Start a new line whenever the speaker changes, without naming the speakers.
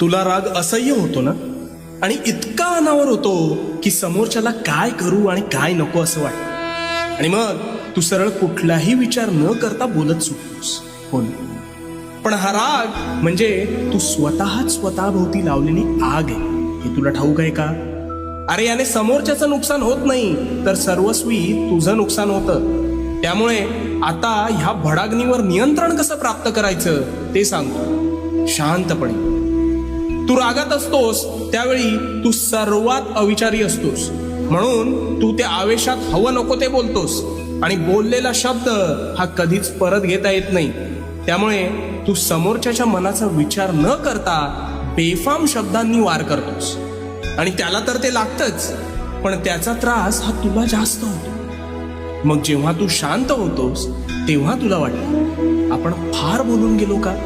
तुला राग असह्य होतो ना? आणि इतका अनावर होतो की समोरच्याला काय करू आणि काय नको असं वाटतं. आणि मग तू सरळ कुठलाही विचार न करता बोलत सुटतोस. हो पण हा राग म्हणजे तू स्वतःच स्वतःभोवती लावलेली आग आहे. हे तुला ठाऊक आहे का? अरे याने समोरच्याचं नुकसान होत नाही तर सर्वस्वी तुझं नुकसान होतं. त्यामुळे आता ह्या भडाग्नीवर नियंत्रण कसं प्राप्त करायचं ते सांगतो. शांतपणे. तू रागात असतोस त्यावेळी तू सर्वात अविचारी असतोस. म्हणून तू त्या आवेशात हवं नको ते बोलतोस. आणि बोललेला शब्द हा कधीच परत घेता येत नाही. त्यामुळे तू समोरच्याच्या मनाचा विचार न करता बेफाम शब्दांनी वार करतोस. आणि त्याला तर ते लागतच पण त्याचा त्रास हा तुला जास्त होतो. मग जेव्हा तू शांत होतोस तेव्हा तुला वाटतं आपण फार बोलून गेलो का?